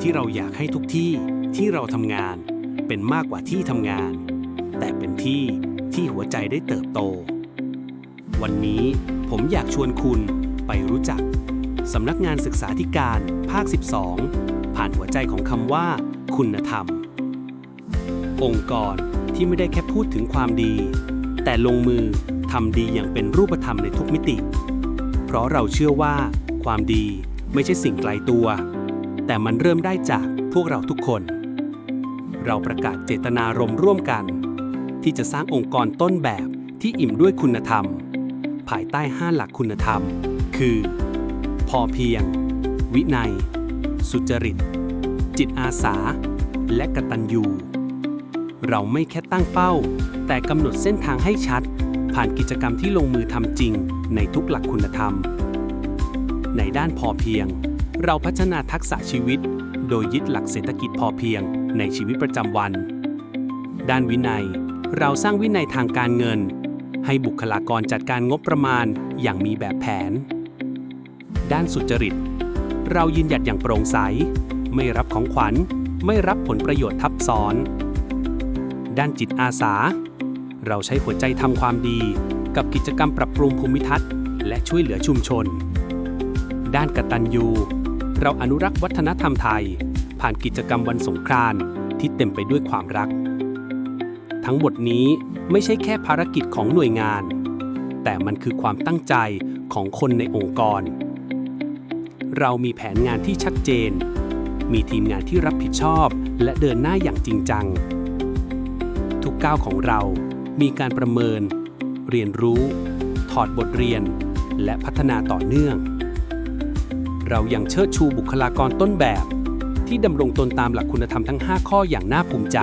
ที่เราอยากให้ทุกที่ที่เราทำงานเป็นมากกว่าที่ทำงาน แต่เป็นที่ที่หัวใจได้เติบโต วันนี้ผมอยากชวนคุณไปรู้จักสำนักงานศึกษาธิการภาค 12 ผ่านหัวใจของคำว่า คุณธรรม องค์กรที่ไม่ได้แค่พูดถึงความดี แต่ลงมือทำดีอย่างเป็นรูปธรรมในทุกมิติ เพราะเราเชื่อว่า ความดีไม่ใช่สิ่งไกลตัว แต่มันเริ่มได้จากพวกเราทุกคน เราประกาศเจตนารมณ์ร่วมกัน ที่จะสร้างองค์กรต้นแบบที่อิ่มด้วยคุณธรรม ภายใต้ 5 หลักคุณธรรม คือ พอเพียง วินัย สุจริต จิตอาสา และกตัญญู เราไม่แค่ตั้งเป้า แต่กำหนดเส้นทางให้ชัด ผ่านกิจกรรมที่ลงมือทำจริงในทุกหลักคุณธรรม ในด้านพอเพียง เราพัฒนาทักษะชีวิต โดยยึดหลักเศรษฐกิจพอเพียงในชีวิตประจำวัน ด้านวินัย เราสร้างวินัยทางการเงิน ให้บุคลากรจัดการงบประมาณอย่างมีแบบแผน ด้านสุจริต เรายืนหยัดอย่างโปร่งใส ไม่รับของขวัญ ไม่รับผลประโยชน์ทับซ้อน ด้านจิตอาสา เราใช้หัวใจทำความดี กับกิจกรรมปรับปรุงภูมิทัศน์ และช่วยเหลือชุมชนด้านกตัญญู เราอนุรักษ์วัฒนธรรมไทย ผ่านกิจกรรมวันสงกรานต์ที่เต็มไปด้วยความรัก ทั้งหมดนี้ไม่ใช่แค่ภารกิจของหน่วยงาน แต่มันคือความตั้งใจของคนในองค์กร เรามีแผนงานที่ชัดเจน มีทีมงานที่รับผิดชอบและเดินหน้าอย่างจริงจัง ทุกก้าวของเรามีการประเมิน เรียนรู้ ถอดบทเรียน และพัฒนาต่อเนื่อง เรายังเชิดชูบุคลากรต้นแบบ ที่ดำรงตนตามหลักคุณธรรมทั้ง 5 ข้ออย่างน่าภูมิใจ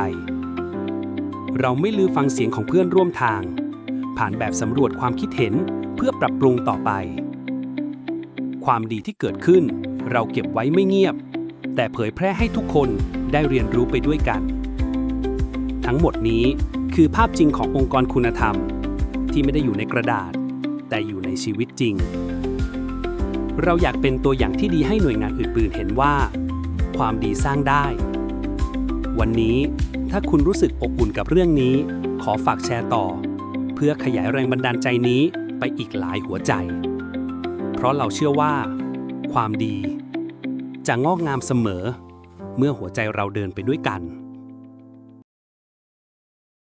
เราไม่ลือฟังเสียงของเพื่อนร่วมทาง ผ่านแบบสำรวจความคิดเห็นเพื่อปรับปรุงต่อไป ความดีที่เกิดขึ้น เราเก็บไว้ไม่เงียบ แต่เผยแพร่ให้ทุกคนได้เรียนรู้ไปด้วยกัน ทั้งหมดนี้คือภาพจริงขององค์กรคุณธรรม ที่ไม่ได้อยู่ในกระดาษ แต่อยู่ในชีวิตจริง เราอยากเป็นตัวอย่างที่ดีให้หน่วยงานอื่นๆ เห็นว่า ความดีสร้างได้ วันนี้ถ้าคุณรู้สึกอบอุ่นกับเรื่องนี้ ขอฝากแชร์ต่อ เพื่อขยายแรงบันดาลใจนี้ไปอีกหลายหัวใจ เพราะเราเชื่อว่า ความดี จะงอกงามเสมอ เมื่อหัวใจเราเดินไปด้วยกัน